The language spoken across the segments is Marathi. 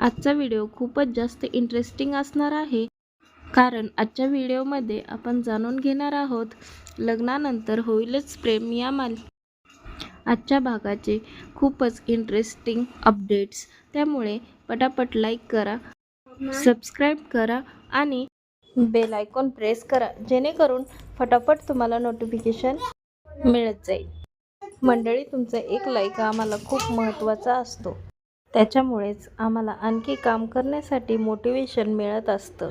आजचा व्हिडिओ खूपच जास्त इंटरेस्टिंग असणार आहे. कारण आजच्या व्हिडिओमध्ये आपण जाणून घेणार आहोत लग्नानंतर होईलच प्रेम या माल. आजच्या भागाचे खूपच इंटरेस्टिंग अपडेट्स त्यामुळे पटापट लाईक करा सबस्क्राईब करा आणि बेल आयकॉन प्रेस करा जेणेकरून फटाफट तुम्हाला नोटिफिकेशन मिळत जाईल. मंडळी तुमचा एक लाईक आम्हाला खूप महत्त्वाचा असतो. त्याच्यामुळेच आम्हाला आणखी काम करण्यासाठी मोटिवेशन मिळत असतं.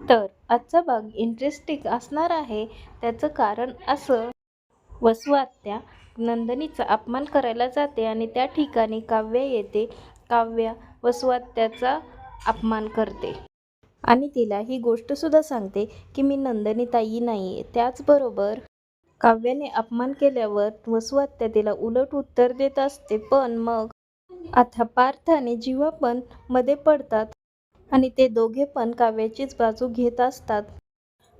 तर आजचा भाग इंटरेस्टिंग असणार आहे. त्याचं कारण असं वसुआत्या नंदिनीचा अपमान करायला जाते आणि त्या ठिकाणी काव्य येते. काव्या वसुआत्याचा अपमान करते. आणि तिला ही गोष्टसुद्धा सांगते की मी नंदनी ताई नाही आहे त्याचबरोबर काव्याने अपमान केल्यावर वसुआत्या तिला उलट उत्तर देत असते. पण मग आता पार्थ आणि जीवा पण मध्ये पडतात आणि ते दोघे पण काव्याचीच बाजू घेत असतात.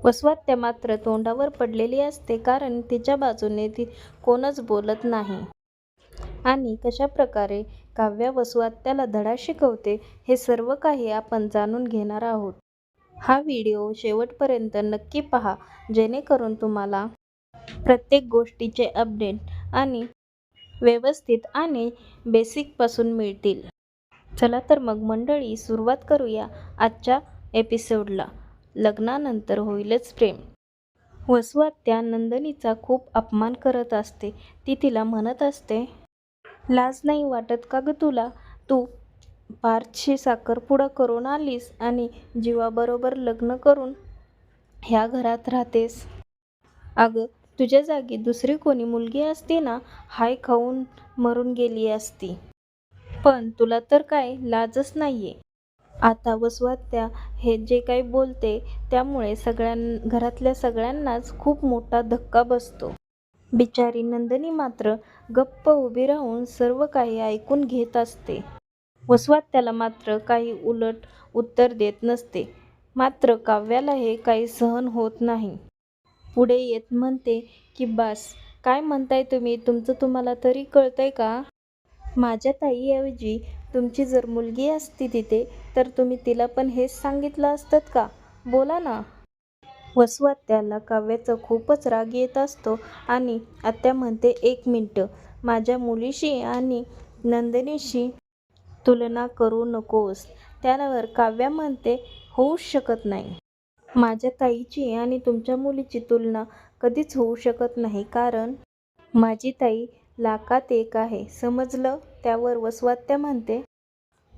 वसुआत्या मात्र तोंडावर पडलेली असते कारण तिच्या बाजूने ती कोणच बोलत नाही. आणि कशा प्रकारे काव्या वसुआत्याला धडा शिकवते हे सर्व काही आपण जाणून घेणार आहोत. हा व्हिडिओ शेवटपर्यंत नक्की पहा जेणेकरून तुम्हाला प्रत्येक गोष्टीचे अपडेट आणि व्यवस्थित आणि बेसिकपासून मिळतील. चला तर मग मंडळी सुरुवात करूया आजच्या एपिसोडला. लग्नानंतर होईलच प्रेम. वसुआत्या नंदिनीचा खूप अपमान करत असते. ती तिला म्हणत असते लाज नाही वाटत का ग तुला? तू पार्थशी साखरपुडा करून आलीस आणि जीवाबरोबर लग्न करून ह्या घरात राहतेस. अगं तुझ्या जागी दुसरी कोणी मुलगी असती ना हाय खाऊन मरून गेली असती. पण तुला तर काय लाजच नाहीये. आता वसवात्या हे जे काही बोलते त्यामुळे सगळ्यां घरातल्या सगळ्यांनाच खूप मोठा धक्का बसतो. बिचारी नंदिनी मात्र गप्प उभी राहून सर्व काही ऐकून घेत असते. वसुआत्याला मात्र काही उलट उत्तर देत नसते. मात्र काव्याला हे काही सहन होत नाही. पुढे येत म्हणते की बास काय म्हणताय तुम्ही? तुमचं तुम्हाला तरी कळतंय का? माझ्या ताईऐवजी तुमची जर मुलगी असती तिथे तर तुम्ही तिला पण हेच सांगितलं असतं का? बोला ना. वसुआत्याला काव्याचा खूपच राग येत असतो आणि आत्या म्हणते एक मिनटं माझ्या मुलीशी आणि नंदिनीशी तुलना करू नकोस. त्यावर काव्या म्हणते होऊच शकत नाही. माझ्या ताईची आणि तुमच्या मुलीची तुलना कधीच होऊ शकत नाही. कारण माझी ताई लाखात एक आहे. समजलं? त्यावर वसुआत्या म्हणते.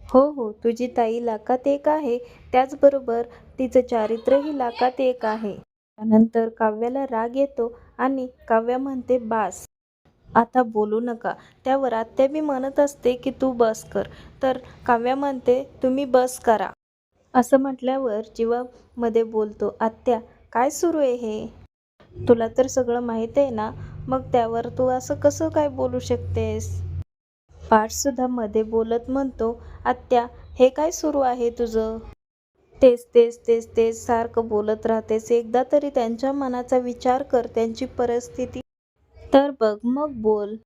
हो हो तुझी ताई लाखात एक आहे. त्याचबरोबर तिचं चारित्र्यही लाखात एक आहे. त्यानंतर काव्याला राग येतो आणि काव्या म्हणते बास आता बोलू नका. त्यावर आत्या बी म्हणत असते की तू बस कर. तर काव्या म्हणते तुम्ही बस करा. असं म्हटल्यावर जीवामध्ये बोलतो आत्या काय सुरू आहे हे? तुला तर सगळं माहीत आहे ना? मग त्यावर तू असं कसं काय बोलू शकतेस? पाठसुद्धा मध्ये बोलत म्हणतो आत्या हे काय सुरू आहे तुझं? तेच तेच तेच तेच सारखं बोलत राहतेस एकदा तरी त्यांच्या मनाचा विचार कर त्यांची परिस्थिती. तर बघ मग बोल.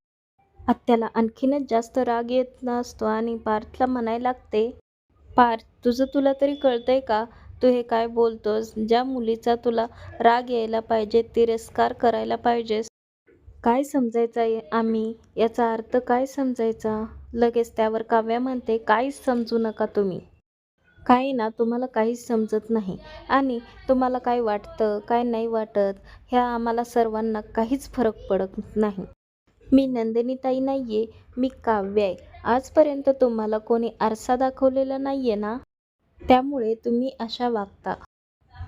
आत्याला आणखीनच जास्त राग येत नसतो आणि पार्थला म्हणायला लागते पार्थ तुझं तुला तरी कळतंय का? तू हे काय बोलतोस? ज्या मुलीचा तुला राग यायला पाहिजे तिरस्कार करायला पाहिजेस काय समजायचा आम्ही? याचा अर्थ काय समजायचा? लगेच त्यावर काव्या म्हणते काहीच समजू नका तुम्ही. काही ना तुम्हाला काहीच समजत नाही. आणि तुम्हाला काय वाटतं काय नाही वाटत ह्या आम्हाला सर्वांना काहीच फरक पडत नाही. मी नंदिनीताई नाही आहे मी काव्य आहे. आजपर्यंत तुम्हाला कोणी आरसा दाखवलेला नाही आहे ना? त्यामुळे तुम्ही अशा वागता.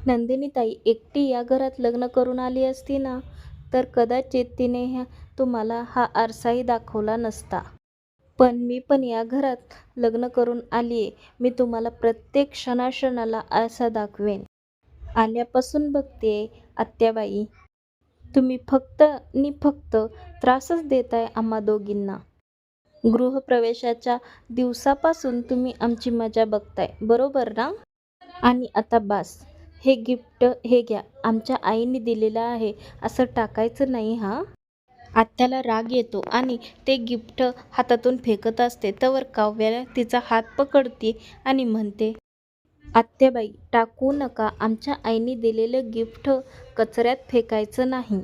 नंदिनीताई एकटी या घरात लग्न करून आली असती ना तर कदाचित तिने ह्या तुम्हाला हा आरसाही दाखवला नसता. पण मी पण या घरात लग्न करून आली आहे मी तुम्हाला प्रत्येक क्षणाक्षणाला आरसा दाखवेन. आल्यापासून बघते आत्याबाई तुम्ही फक्त नि फक्त त्रासच देताय आम्हा दोघींना. गृहप्रवेशाच्या दिवसापासून तुम्ही आमची मजा बघताय बरोबर ना? आणि आता बास हे गिफ्ट हे घ्या आमच्या आईने दिलेलं आहे असं टाकायचं नाही हा? आत्याला राग येतो आणि ते गिफ्ट हातातून फेकत असते तवर काव्याला तिचा हात पकडते आणि म्हणते आत्याबाई टाकू नका. आमच्या आईने दिलेलं गिफ्ट कचऱ्यात फेकायचं नाही.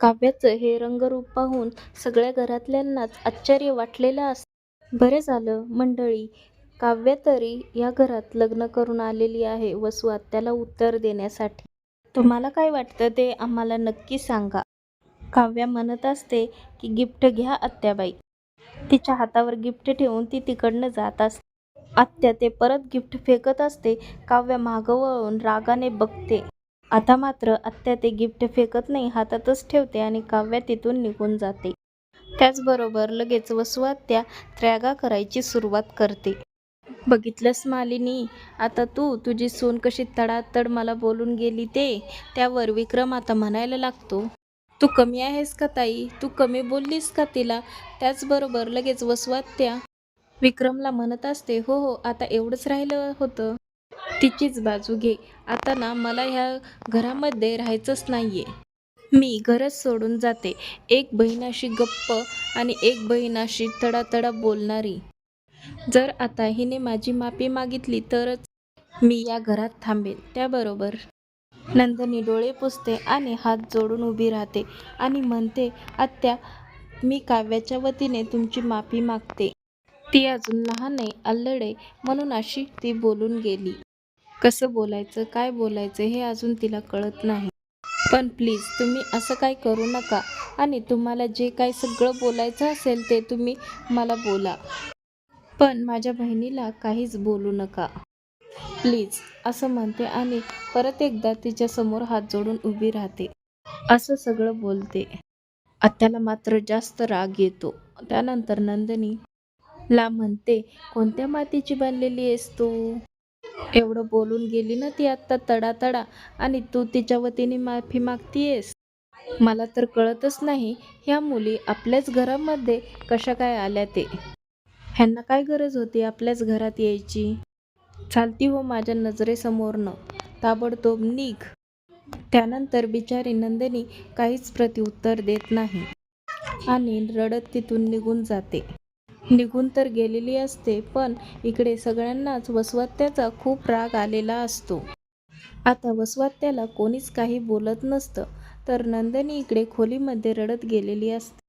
काव्याचं हे रंगरूप पाहून सगळ्या घरातल्यांनाच आश्चर्य वाटलेलं असतं बरं झालं मंडळी. काव्या तरी या घरात लग्न करून आलेली आहे. वसू आत्याला उत्तर देण्यासाठी. तुम्हाला काय वाटतं ते आम्हाला नक्की सांगा. काव्या म्हणत असते की गिफ्ट घ्या आत्याबाई. तिच्या हातावर गिफ्ट ठेवून ती तिकडनं जात असते. आत्या ते परत गिफ्ट फेकत असते काव्या मागं वळून रागाने बघते. आता मात्र आत्या ते गिफ्ट फेकत नाही हातातच ठेवते आणि काव्या तिथून निघून जाते. त्याचबरोबर लगेच वसू आत्या त्रॅगा करायची सुरुवात करते. बघितलंस मालिनी आता तू तुझी सून कशी तडातड मला बोलून गेली ते त्यावर विक्रम आता म्हणायला लागतो. तू कमी आहेस का ताई? तू कमी बोललीस का तिला? त्याचबरोबर लगेच वसवात्या विक्रमला म्हणत असते हो हो आता एवढंच राहिलं होतं. तिचीच बाजू घे. आता ना मला ह्या घरामध्ये राहायचंच नाहीये. मी घरच सोडून जाते. एक बहिणाशी गप्प आणि एक बहिणाशी तडातडा बोलणारी. जर आता हिने माझी माफी मागितली तरच मी या घरात थांबेन. त्याबरोबर नंदनी डोळे पुसते आणि हात जोडून उभी राहते आणि म्हणते आत्या मी काव्याच्या वतीने तुमची माफी मागते. ती अजून लहान आहे अल्लड आहे म्हणून अशी ती बोलून गेली. कसं बोलायचं काय बोलायचं हे अजून तिला कळत नाही. पण प्लीज तुम्ही असं काय करू नका आणि तुम्हाला जे काय सगळं बोलायचं असेल ते तुम्ही मला बोला. पण माझ्या बहिणीला काहीच बोलू नका. प्लीज असं म्हणते आणि परत एकदा तिच्या समोर हात जोडून उभी राहते. असं सगळं बोलते. आत्याला मात्र जास्त राग येतो. त्यानंतर नंदिनी ला म्हणते कोणत्या मातीची बनलेली आहेस तू? एवढं बोलून गेली ना ती आत्ता तडातडा. आणि तू तिच्या वतीने माफी मागतीयेस? मला तर कळतच नाही. ह्या मुली आपल्याच घरामध्ये कशा काय आल्या ते? ह्यांना काय गरज होती आपल्याच घरात यायची? चालती हो माझ्या नजरेसमोरनं ताबडतोब निघ. त्यानंतर बिचारी नंदिनी काहीच प्रत्युत्तर देत नाही. आणि रडत तिथून निघून जाते. निघून तर गेलेली असते पण इकडे सगळ्यांनाच वसवात्याचा खूप राग आलेला असतो. आता वसवात्याला कोणीच काही बोलत नसतं तर नंदिनी इकडे खोलीमध्ये रडत गेलेली असते.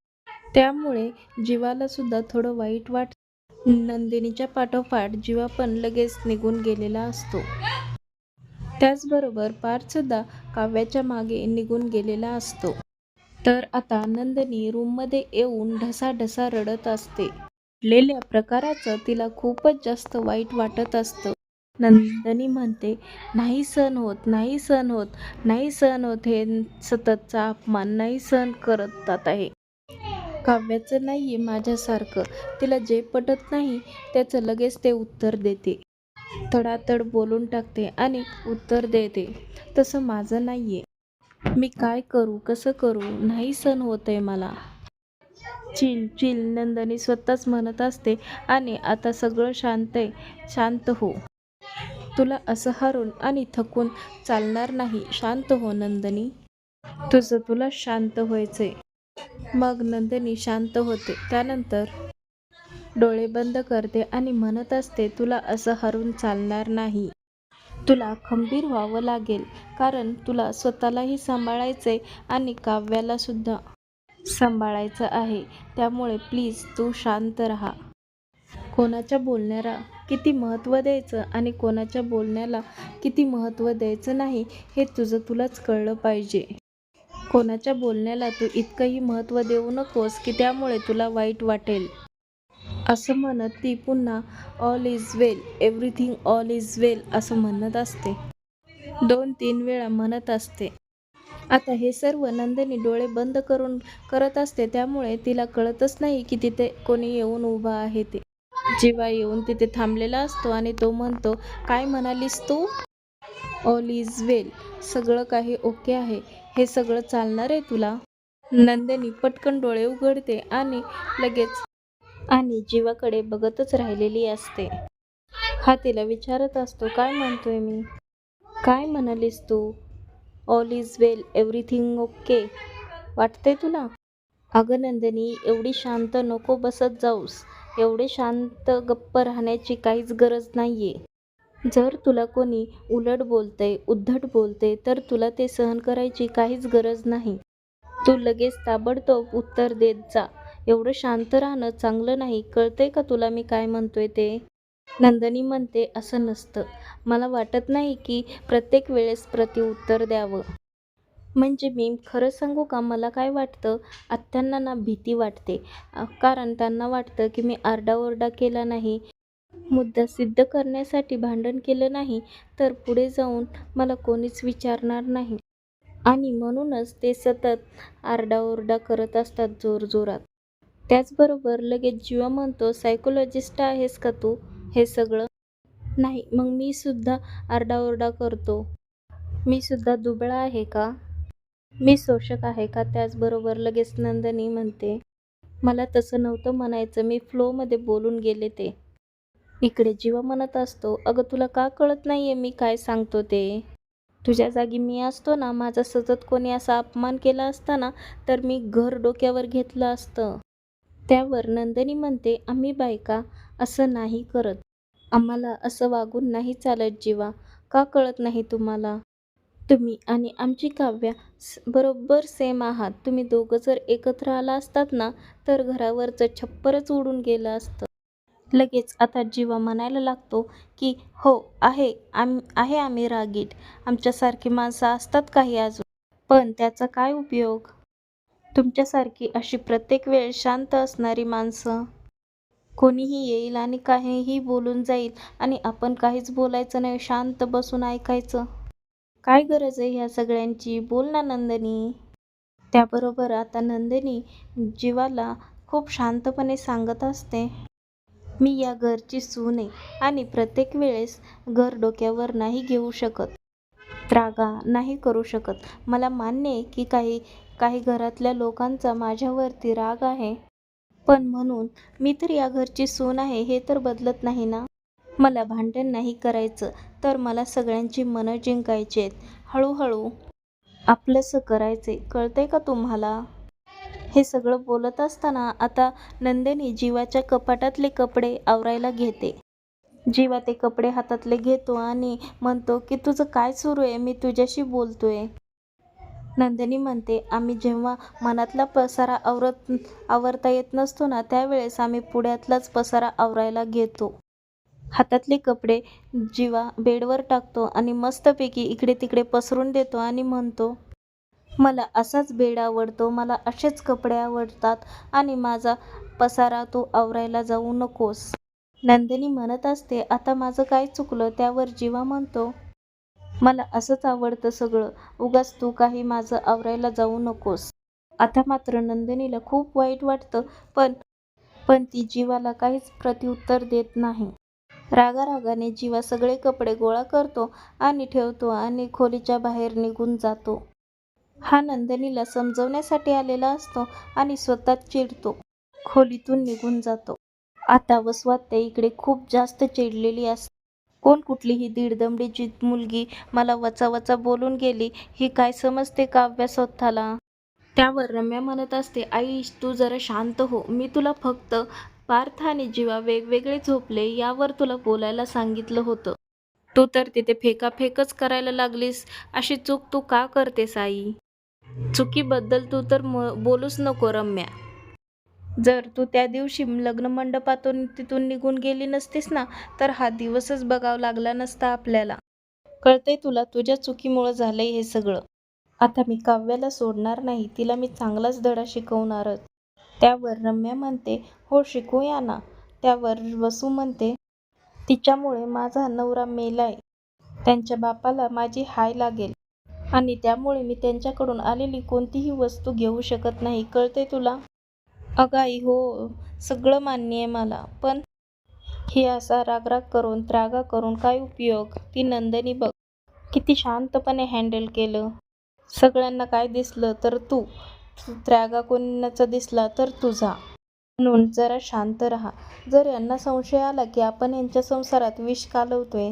त्यामुळे जीवाला सुद्धा थोडं वाईट वाट नंदिनीच्या पाठोपाठ जीवा पण लगेच निघून गेलेला असतो. त्याचबरोबर पार्थसुद्धा काव्याच्या मागे निघून गेलेला असतो. तर आता नंदिनी रूममध्ये येऊन ढसाढसा रडत असते. घडलेल्या प्रकाराचं तिला खूपच जास्त वाईट वाटत असतं. नंदनी म्हणते नाही सहन होत नाही सहन होत नाही सहन होत हे सततचा अपमान नाही सहन करत आहे. काव्याचं नाही आहे माझ्यासारखं. तिला जे पटत नाही त्याचं लगेच ते उत्तर देते. तडातड बोलून टाकते आणि उत्तर देते तसं माझं नाही आहे मी काय करू कसं करू? नाही सहन होत आहे मला. चिल चिल नंदनी स्वतःच म्हणत असते आणि आता सगळं शांत आहे शांत हो. तुला असं हरून आणि थकून चालणार नाही शांत हो नंदनी. तुझं तुला शांत व्हायचंय. मग नंदिनी शांत होते. त्यानंतर डोळे बंद करते आणि म्हणत असते तुला असं हरून चालणार नाही. तुला खंबीर व्हावं लागेल कारण तुला स्वतःलाही सांभाळायचंय आणि काव्याला सुद्धा सांभाळायचं आहे. त्यामुळे प्लीज तू शांत राहा. कोणाच्या बोलण्याला किती महत्त्व द्यायचं आणि कोणाच्या बोलण्याला किती महत्त्व द्यायचं नाही हे तुझं तुलाच कळलं पाहिजे. कोणाच्या बोलण्याला तू इतकंही महत्त्व देऊ नकोस की त्यामुळे तुला वाईट वाटेल. असं म्हणत ती पुन्हा all is well everything all is well असं म्हणत असते. दोन तीन वेळा म्हणत असते. आता हे सर्व नंदिनी डोळे बंद करून करत असते त्यामुळे तिला कळतच नाही की तिथे कोणी येऊन उभा आहे ते. जीवा येऊन तिथे थांबलेला असतो आणि तो म्हणतो काय म्हणालीस तू? ऑल इज वेल सगळं काही ओके आहे. हे सगळं चालणार आहे तुला? नंदिनी पटकन डोळे उघडते आणि लगेच आणि जीवाकडे बघतच राहिलेली असते. हा तिला विचारत असतो काय म्हणतोय मी? काय म्हणालीस तू? All is well everything okay वाटते तुला? अगं नंदिनी एवढी शांत नको बसत जाऊस. एवढे शांत गप्प राहण्याची काहीच गरज नाहीये. जर तुला कोणी उलट बोलतंय उद्धट बोलते तर तुला ते सहन करायची काहीच गरज नाही. तू लगेच ताबडतोब उत्तर देत जा. एवढं शांत राहणं चांगलं नाही. कळतंय का तुला मी काय म्हणतोय ते? नंदिनी म्हणते असं नसतं. मला वाटत नाही की प्रत्येक वेळेस प्रतिउत्तर द्यावं. म्हणजे मी खरं सांगू का? मला काय वाटतं? आत्यांना ना भीती वाटते. कारण त्यांना वाटतं की मी आरडाओरडा केला नाही. मुद्दा सिद्ध करण्यासाठी भांडण केलं नाही तर पुढे जाऊन मला कोणीच विचारणार नाही. आणि म्हणूनच ते सतत आरडाओरडा करत असतात जोरजोरात. त्याचबरोबर लगेच जीवा म्हणतो सायकोलॉजिस्ट आहेस का तू? हे सगळं? नाही मग मी सुद्धा आरडाओरडा करतो. मी सुद्धा दुबळा आहे का? मी शोषक आहे का? त्याचबरोबर लगेच नंदनी म्हणते मला तसं नव्हतं म्हणायचं. मी फ्लोमध्ये बोलून गेले ते. इकडे जीवा म्हणत असतो अगं तुला का कळत नाहीये मी काय सांगतो ते? तुझ्या जागी मी असतो ना माझा सतत कोणी असा अपमान केला असता ना तर मी घर डोक्यावर घेतलं असतं. त्यावर नंदिनी म्हणते आम्ही बायका असं नाही करत. आम्हाला असं वागून नाही चालत जीवा. का कळत नाही तुम्हाला? तुम्ही आणि आमची काव्या बरोबर सेम आहात. तुम्ही दोघं जर एकत्र आला असतात ना तर घरावरचं छप्परच उडून गेलं असतं. लगेच आता जीवा म्हणायला लागतो की हो आहे आम आहे आम्ही रागीट. आमच्यासारखी माणसं असतात काही अजून. पण त्याचा काय उपयोग? तुमच्यासारखी अशी प्रत्येक वेळ शांत असणारी माणसं कोणीही येईल आणि काहीही बोलून जाईल आणि आपण काहीच बोलायचं नाही शांत बसून ऐकायचं. काय गरज आहे ह्या सगळ्यांची? बोल ना नंदिनी. त्याबरोबर आता नंदिनी जीवाला खूप शांतपणे सांगत असते. मी या घरची सून आहे आणि प्रत्येक वेळेस घर डोक्यावर नाही घेऊ शकत. त्रागा नाही करू शकत. मला मान्य आहे की काही काही घरातल्या लोकांचा माझ्यावरती राग आहे. पण म्हणून मी तर या घरची सून आहे हे तर बदलत नाही ना? मला भांडण नाही करायचं तर मला सगळ्यांची मनं जिंकायची आहेत. हळूहळू आपलंसं करायचे कळतंय का तुम्हाला? हे सगळं बोलत असताना आता नंदिनी जीवाच्या कपाटातले कपडे आवरायला घेते. जीवा ते कपडे हातातले घेतो आणि म्हणतो की तुझं काय सुरू आहे? मी तुझ्याशी बोलतोय. नंदिनी म्हणते आम्ही जेव्हा मनातला पसारा आवरत आवरता येत नसतो ना त्यावेळेस आम्ही पुढ्यातलाच पसारा आवरायला घेतो. हातातले कपडे जीवा बेडवर टाकतो आणि मस्तपैकी इकडे तिकडे पसरून देतो आणि म्हणतो मला असाच बेड आवडतो मला असेच कपडे आवडतात आणि माझा पसारा तू आवरायला जाऊ नकोस नंदिनी म्हणत असते आता माझं काय चुकलं? त्यावर जीवा म्हणतो मला असंच आवडतं सगळं. उगाच तू काही माझं आवरायला जाऊ नकोस. आता मात्र नंदिनीला खूप वाईट वाटतं पण पण ती जीवाला काहीच प्रत्युत्तर देत नाही. रागारागाने जीवा सगळे कपडे गोळा करतो आणि ठेवतो आणि खोलीच्या बाहेर निघून जातो. हा नंदिनीला समजवण्यासाठी आलेला असतो आणि स्वतः चिडतो. खोलीतून निघून जातो. आता वसवात त्या इकडे खूप जास्त चिडलेली असते कोण कुठलीही दीडदमडीची मुलगी मला वचा वचा बोलून गेली ही काय समजते काव्या स्वतःला? त्यावर रम्या म्हणत असते आई तू जरा शांत हो मी तुला फक्त पार्थ आणि जीवा वेगवेगळे झोपले यावर तुला बोलायला सांगितलं होतं. तू तर तिथे फेकाफेकच करायला लागलीस अशी चूक तू का करतेस आई? चुकीबद्दल तू तर म बोलूच नको रम्या. जर तू त्या दिवशी लग्न मंडपातून तिथून निघून गेली नसतीस ना तर हा दिवसच बघावा लागला नसता आपल्याला. कळतंय तुला तुझ्या चुकीमुळं झालंय हे सगळं. आता मी काव्याला सोडणार नाही तिला मी चांगलाच धडा शिकवणारच. त्यावर रम्या म्हणते हो शिकूया ना. त्यावर वसू म्हणते तिच्यामुळे माझा नवरा मेलाय. त्यांच्या बापाला माझी हाय लागेल. आणि त्यामुळे मी त्यांच्याकडून आलेली कोणतीही वस्तू घेऊ शकत नाही. कळते तुला? अगं आई हो सगळं मान्य आहे मला पण हे असा रागराग करून त्रागा करून काय उपयोग? ती नंदिनी बघ किती शांतपणे हँडल केलं. सगळ्यांना काय दिसलं तर तू त्रागा कोणाचा दिसला तर तुझा. म्हणून जरा शांत राहा. जर यांना संशय आला की आपण यांच्या संसारात विष कालवतोय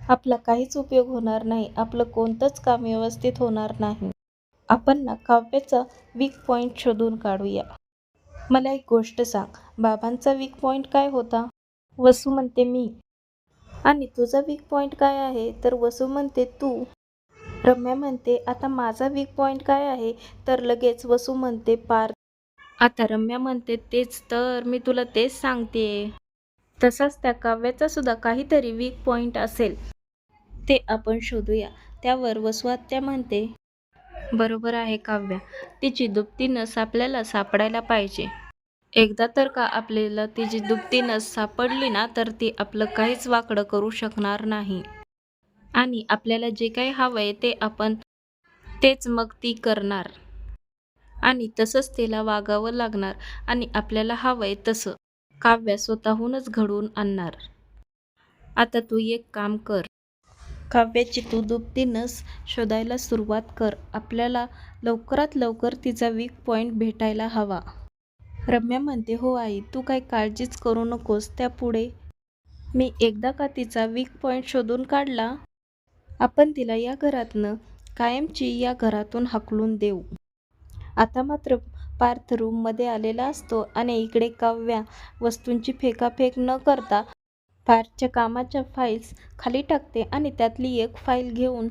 आपला काहीच उपयोग होणार नाही. आपलं कोणतंच काम व्यवस्थित होणार नाही. आपण ना काव्याचा वीक पॉईंट शोधून काढूया. मला एक गोष्ट सांग. बाबांचा वीक पॉईंट काय होता? वसू म्हणते मी. आणि तुझा वीक पॉईंट काय आहे? तर वसू म्हणते तू. रम्या म्हणते आता माझा वीक पॉईंट काय आहे? तर लगेच वसू म्हणते पार. आता रम्या म्हणते तेच तर मी तुला तेच सांगते. तसाच त्या काव्याचा सुद्धा काहीतरी वीक पॉईंट असेल. ते आपण शोधूया. त्यावर वसुआत्या म्हणते बरोबर आहे काव्या. तिची दुपती नस आपल्याला सापडायला पाहिजे. एकदा तर का आपल्याला तिची दुपती नस सापडली ना तर ती आपलं काहीच वाकडं करू शकणार नाही. आणि आपल्याला जे काही हवंय ते आपण तेच मग ती करणार. आणि तसंच तिला वागावं लागणार आणि आपल्याला हवंय तसं. काव्य स्वतःहूनच घडवून आणणार. आता तू एक काम कर. काव्याची तू दुपती नस शोधायला सुरुवात कर. आपल्याला लवकरात लवकर तिचा वीक पॉईंट भेटायला हवा. रम्या म्हणते हो आई तू काही काळजीच करू नकोस. त्यापुढे मी एकदा का तिचा वीक पॉईंट शोधून काढला? आपण तिला या घरातनं कायमची या घरातून हाकलून देऊ. आता मात्र पार्थ रूममध्ये आलेला असतो आणि इकडे काव्या वस्तूंची फेकाफेक न करता फारच्या कामाच्या फाईल्स खाली टाकते आणि त्यातली एक फाईल घेऊन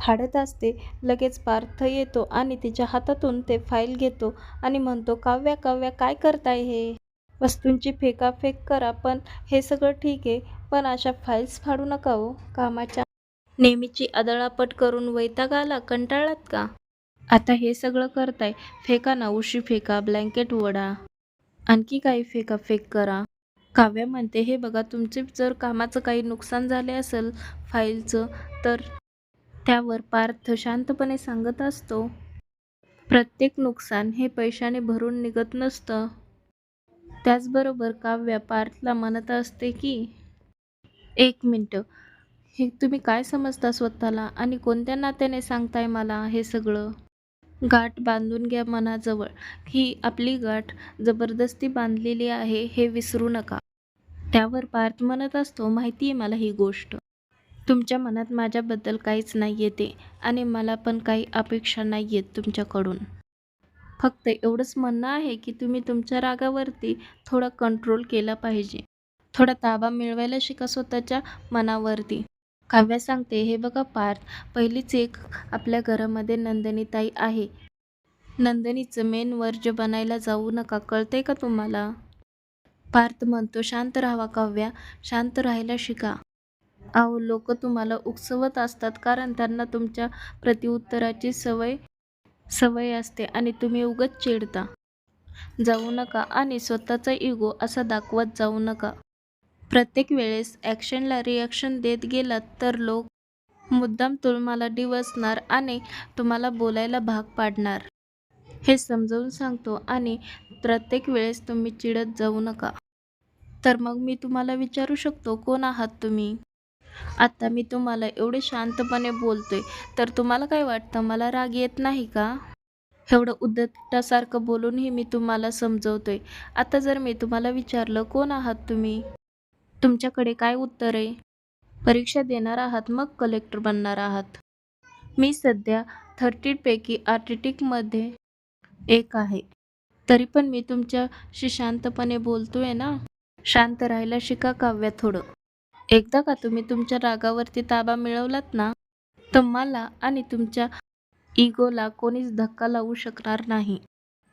फाडत असते. लगेच पार्थ येतो आणि तिच्या हातातून ते फाईल घेतो आणि म्हणतो काव्या काव्या काय करताय हे? वस्तूंची फेकाफेक करा पण हे सगळं ठीक आहे पण अशा फाईल्स फाडू नका हो. कामाच्या नेहमीची आदळापट करून वैताग आला कंटाळात का? आता हे सगळं करताय फेका ना उशी फेका ब्लँकेट वडा आणखी काही फेकाफेक करा. काव्या म्हणते हे बघा तुमचे जर कामाचं काही नुकसान झाले असेल फाईलचं तर त्यावर पार्थ शांतपणे सांगत असतो प्रत्येक नुकसान हे पैशाने भरून निघत नसतं. त्याचबरोबर काव्या पार्थला म्हणत असते की एक मिनटं हे तुम्ही काय समजता स्वतःला आणि कोणत्या नात्याने सांगताय मला हे सगळं? गाठ बांधून घ्या मनाजवळ. ही आपली गाठ जबरदस्ती बांधलेली आहे हे विसरू नका. त्यावर पार्थ म्हणत असतो माहिती आहे मला ही गोष्ट. तुमच्या मनात माझ्याबद्दल काहीच नाही येते आणि मला पण काही अपेक्षा नाही आहेत तुमच्याकडून. फक्त एवढंच म्हणणं आहे की तुम्ही तुमच्या रागावरती थोडा कंट्रोल केला पाहिजे. थोडा ताबा मिळवायला शिका स्वतःच्या मनावरती. काव्या सांगते हे बघा पार्थ पहिलीच एक आपल्या घरामध्ये नंदिनीताई आहे. नंदिनीचं मेन वर्ज बनायला जाऊ नका कळते का तुम्हाला? पार्थ म्हणतो शांत राहावा काव्या शांत राहायला शिका. अहो लोक तुम्हाला उकसवत असतात कारण त्यांना तुमच्या प्रतिउत्तराची सवय सवय असते आणि तुम्ही उगच चिडता. जाऊ नका आणि स्वतःचा इगो असा दाखवत जाऊ नका. प्रत्येक वेळेस ॲक्शनला रिॲक्शन देत गेलात तर लोक मुद्दाम तुम्हाला डिवसणार आणि तुम्हाला बोलायला भाग पाडणार. हे समजावून सांगतो आणि प्रत्येक वेळेस तुम्ही चिडत जाऊ नका. तर मग मी तुम्हाला विचारू शकतो कोण आहात तुम्ही? आता मी तुम्हाला एवढे शांतपणे बोलतोय तर तुम्हाला काय वाटतं मला राग येत नाही का? एवढं उद्धटासारखं बोलूनही मी तुम्हाला समजवतोय. आता जर मी तुम्हाला विचारलं कोण आहात तुम्ही? तुमच्याकडे काय उत्तर आहे? परीक्षा देणार आहात मग कलेक्टर बनणार आहात. मी सध्या थर्टीपैकी आर्टिटिकमध्ये एक आहे. तरी पण मी तुमच्याशी शांतपणे बोलतोय ना? शांत राहायला शिका काव्या थोडं. एकदा का तुम्ही तुमच्या रागावरती ताबा मिळवलात ना तुम्हाला आणि तुमच्या इगोला कोणीच धक्का लावू शकणार नाही.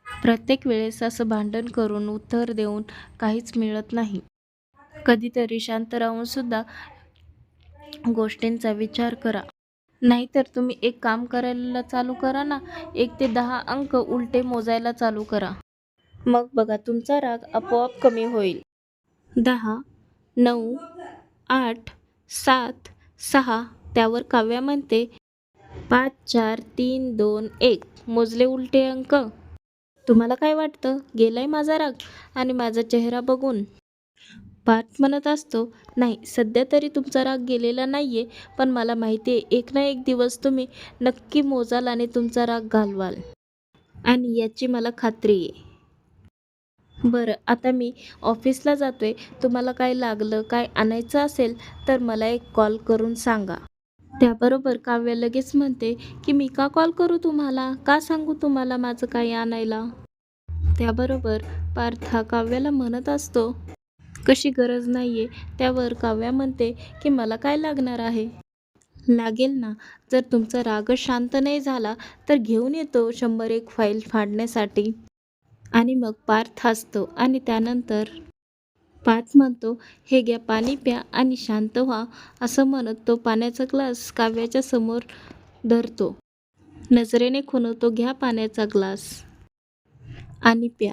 प्रत्येक वेळेस असं भांडण करून उत्तर देऊन काहीच मिळत नाही. कधीतरी शांत राहून सुद्धा गोष्टींचा विचार करा. नाहीतर तुम्ही एक काम करायला चालू करा ना एक ते दहा अंक उलटे मोजायला चालू करा. मग बघा तुमचा राग आपोआप कमी होईल. दहा नऊ आठ सात सहा त्यावर काव्या म्हणते. पाच चार तीन दोन एक. मोजले उलटे अंक. तुम्हाला काय वाटतं? गेलाय माझा राग आणि माझा चेहरा बघून. पाठ म्हणत असतो नाही सध्या तरी तुमचा राग गेलेला नाही आहे पण मला माहिती आहे एक ना एक दिवस तुम्ही नक्की मोजाल आणि तुमचा राग घालवाल. आणि याची मला खात्री आहे. बरं आता मी ऑफिसला जातो आहे तुम्हाला काय लागलं काय आणायचं असेल तर मला एक कॉल करून सांगा. त्याबरोबर काव्य लगेच म्हणते की मी का कॉल करू तुम्हाला? का सांगू तुम्हाला माझं काही आणायला? त्याबरोबर पार्थ हा काव्याला म्हणत असतो कशी गरज नाही आहे त्यावर काव्या म्हणते की मला काय लागणार आहे? लागेल ना. जर तुमचा राग शांत नाही झाला तर घेऊन येतो शंभर एक फाईल फाडण्यासाठी. आणि मग पार्थ हसतो आणि त्यानंतर पार्थ म्हणतो हे घ्या पाणी प्या आणि शांत व्हा असं म्हणत तो पाण्याचा ग्लास काव्याच्या समोर धरतो. नजरेने खुणवतो घ्या पाण्याचा ग्लास आणि प्या.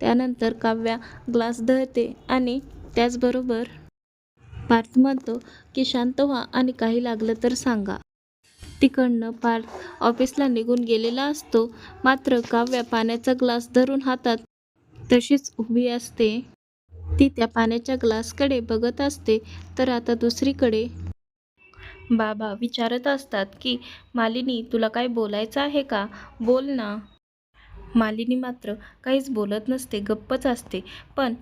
त्यानंतर काव्या ग्लास धरते आणि त्याचबरोबर पार्थ म्हणतो की शांत व्हा आणि काही लागलं तर सांगा. तिकडनं पार्थ ऑफिसला निघून गेलेला असतो. मात्र काव्या पाण्याचा ग्लास धरून हातात तशीच उभी असते. ती त्या पाण्याच्या ग्लासकडे बघत असते. तर आता दुसरीकडे. बाबा विचारत असतात की मालिनी तुला काय बोलायचं आहे का? बोल ना. मालिनी मात्र काहीच बोलत नसते गप्पच असते. पण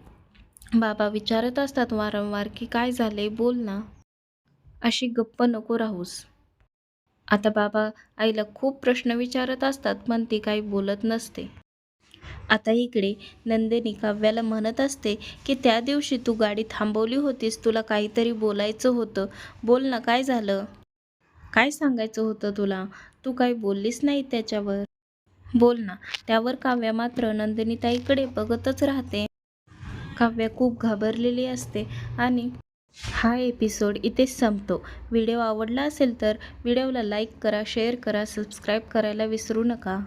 बाबा विचारत असतात वारंवार की काय झाले बोल ना. अशी गप्प नको राहूस. आता बाबा आईला खूप प्रश्न विचारत असतात पण ती काही बोलत नसते. आता इकडे नंदिनी काव्याला म्हणत असते की त्या दिवशी तू गाडी थांबवली होतीस तुला काहीतरी बोलायचं होतं. बोल ना काय झालं? काय सांगायचं होतं तुला? तू काही बोललीस नाही त्याच्यावर? बोल ना. त्यावर काव्या मात्र नंदिनीताईकडे बघतच राहते. काव्या खूप घाबरलेली असते आणि हा एपिसोड इथेच संपतो. व्हिडिओ आवडला असेल तर व्हिडिओला लाईक करा शेअर करा सबस्क्राईब करायला विसरू नका.